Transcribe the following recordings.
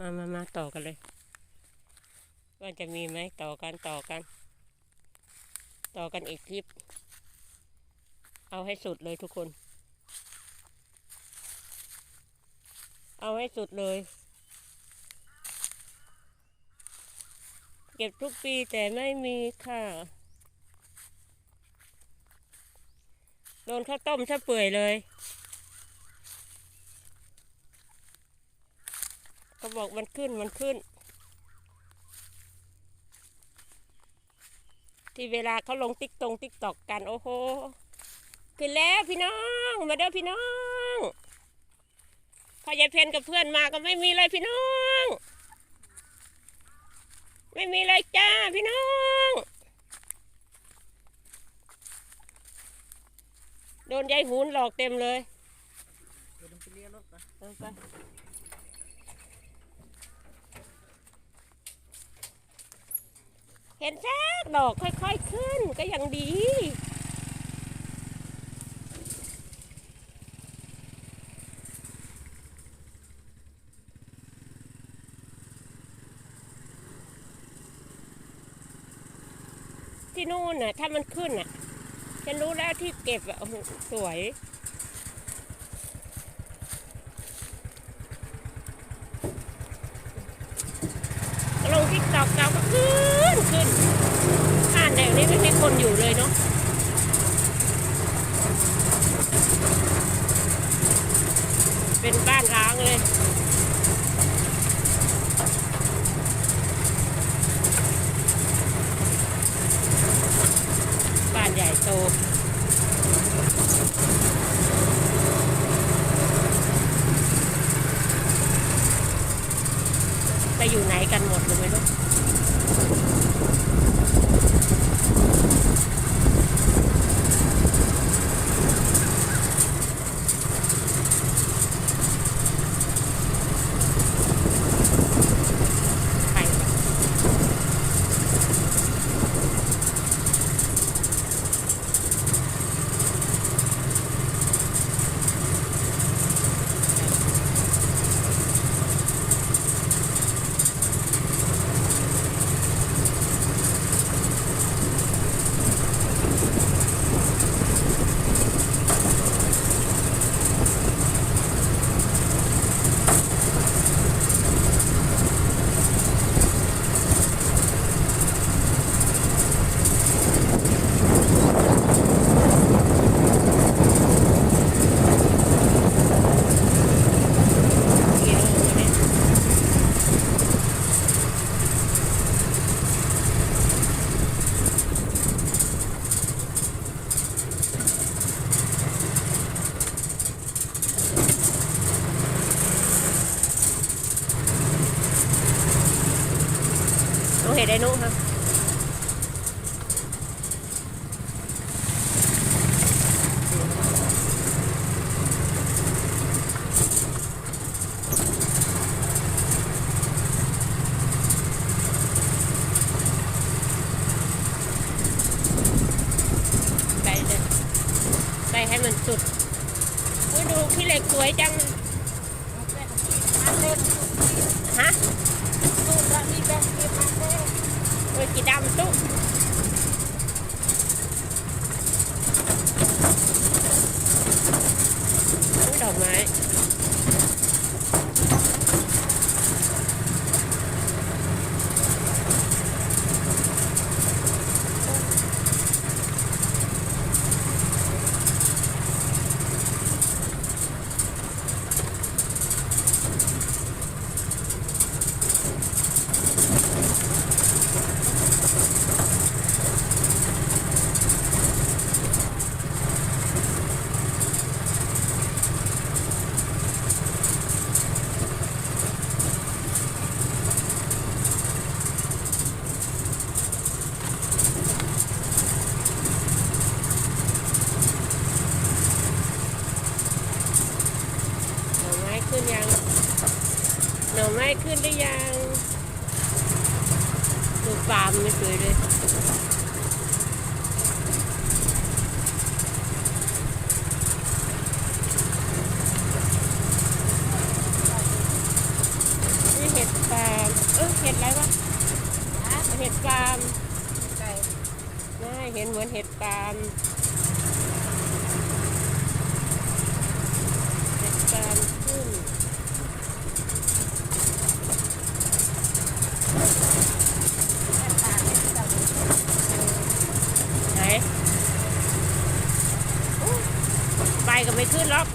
มามามาต่อกันเลย ว่าจะมีไหมต่อกันต่อกัน ต่อกันอีกคลิป เอาให้สุดเลยทุกคน เอาให้สุดเลย เก็บทุกปีแต่ไม่มีค่ะ โดนข้าวต้มซะเปื่อยเลย เขาบอกมันขึ้นมันขึ้น ที่เวลาเขาลงติ๊กตรงติ๊กตอกกัน โอ้โหขึ้นแล้วพี่น้อง มาเด้อพี่น้องพอยายเพนกับเพื่อนมาก็ไม่มีเลยพี่น้อง ไม่มีเลยจ้าพี่น้อง โดนยายหูนหลอกเต็มเลยเดี๋ยวต้องไปเรียกรถก่อนเอาไป เห็นแท้ดอกค่อยๆขึ้นก็ยังดี ที่นู่นน่ะ ถ้ามันขึ้นน่ะ ฉันรู้แล้วที่เก็บอะสวยลงทิกตอกเราก็ขึ้นขึ้นบ้านแถวนี้ไม่มีคนอยู่ เนาะเป็นบ้านร้างเลยบ้านใหญ่โตไปอยู่ไหนกันหมดเลยไม่รู้ ไปกิโลเนี่ยน้องเห็น ได้นุค่ะไปเลยไปให้มันสุดอุ้ยดูพี่เหล็กสวยจัง มาเล่น ฮะ ตู้ละมีแบงค์เก็บมาเล่น โอ้ยกีดำตุ๊อุ้ยดอกไม้หน่อไม้ ขึ้นยัง หน่อไม้ขึ้นหรือยังดูฟาร์มไม่สวยเลยนี่เห็ดฟามเออเห็ดอะไรวะเห็ดกามไก่น่าเห็นเหมือนเห็ดกามเห็ดกามขึ้นแค่ตาไม่ ไหนอู้ใบก็ไม่ขึ้นหรอก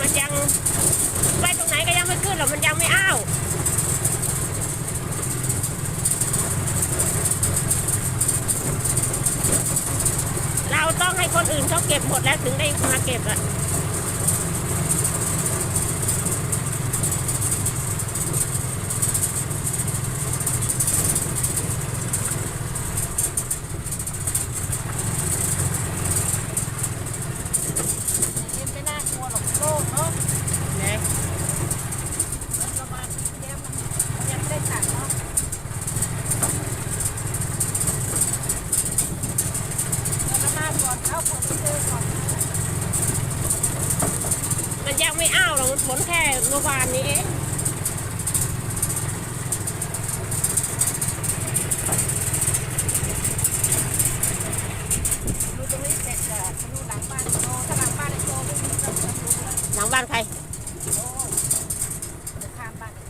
มันยังใบตรงไหนก็ยังไม่ขึ้นหรอกมันยังไม่อ้าวเราต้องให้คนอื่นเขาเก็บหมดแล้วถึงได้มาเก็บอะ เอ็มไม่น่ากลัวหรอกโลกเนาะ ไหน มันประมาณนี้เดียวมันมันยังไม่ได้ตัดเนาะแล้วมาก่อนเอาคนที่เจอก่อนนะ มันยังไม่อ้าวหรอกมันผลแค่เมื่อวานนี้เอง ดูตรงนี้เสร็จอะดูหลังบ้านโตถ้าหลังบ้านไอ้โตไม่มีก็จะรู้แล้ว หลัง บ้านใครโอ้จะข้ามบ้านไอ้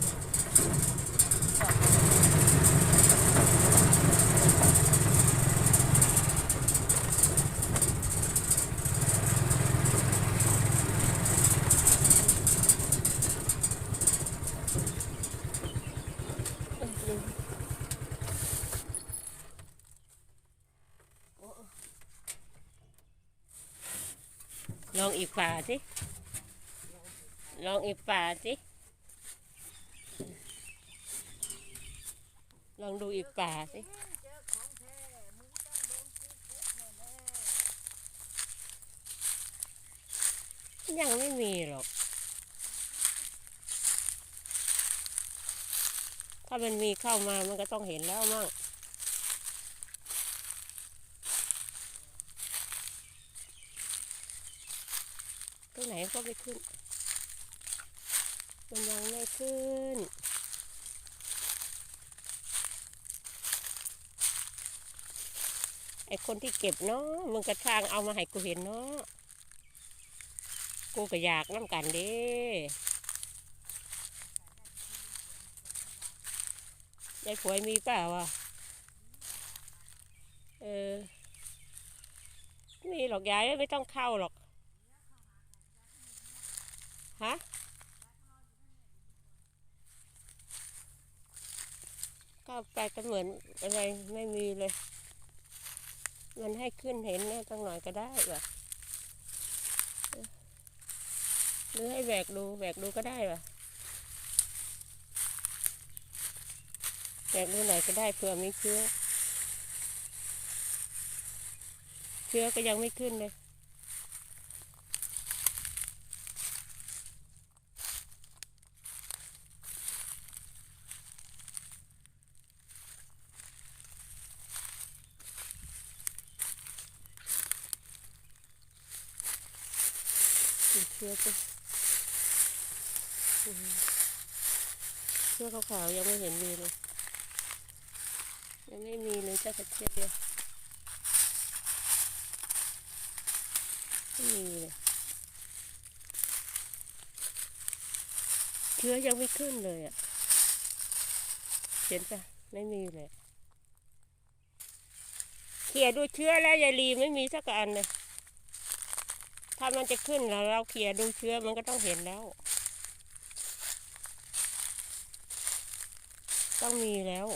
โตลองอีกฝาสิ ลองอีกฝาสิ ลองดูอีกฝาสิ ยังไม่มีหรอก ถ้ามันมีเข้ามามันก็ต้องเห็นแล้วมั่งตรงไหนก็ไม่ขึ้น มันยังไม่ขึ้น ไอคนที่เก็บเนาะมึงกระช่างเอามาให้กูเห็นเนาะกูก็อยากน้ำกันเด้ยายผวยมีเปล่าวะเออมีหรอกยายไม่ต้องเข้าหรอก ฮะ ก็ไปก็เหมือนอะไรไม่มีเลย มันให้ขึ้นเห็นนี่ยตั้งหน่อยก็ได้วะหรือให้แบกดูแบกดูก็ได้วะแบกดูหน่อยก็ได้เผื่อมีเชื้อ เชื้อก็ยังไม่ขึ้นเลย ดู เชื้อสิอืมเชื้อขาวๆยังไม่เห็นมีเลย ยังไม่มีเลยเจ้ากระเทียมเดียวไม่มีเลยเชื้อยังไม่ขึ้นเลยอะ เห็นปะไม่มีเลยเขี่ยดูเชื้อแล้วยายลีไม่มีสักอันเลย ถ้ามันจะขึ้นแล้วเราเขี่ยดูเชื้อมันก็ต้องเห็นแล้ว ต้องมีแล้ว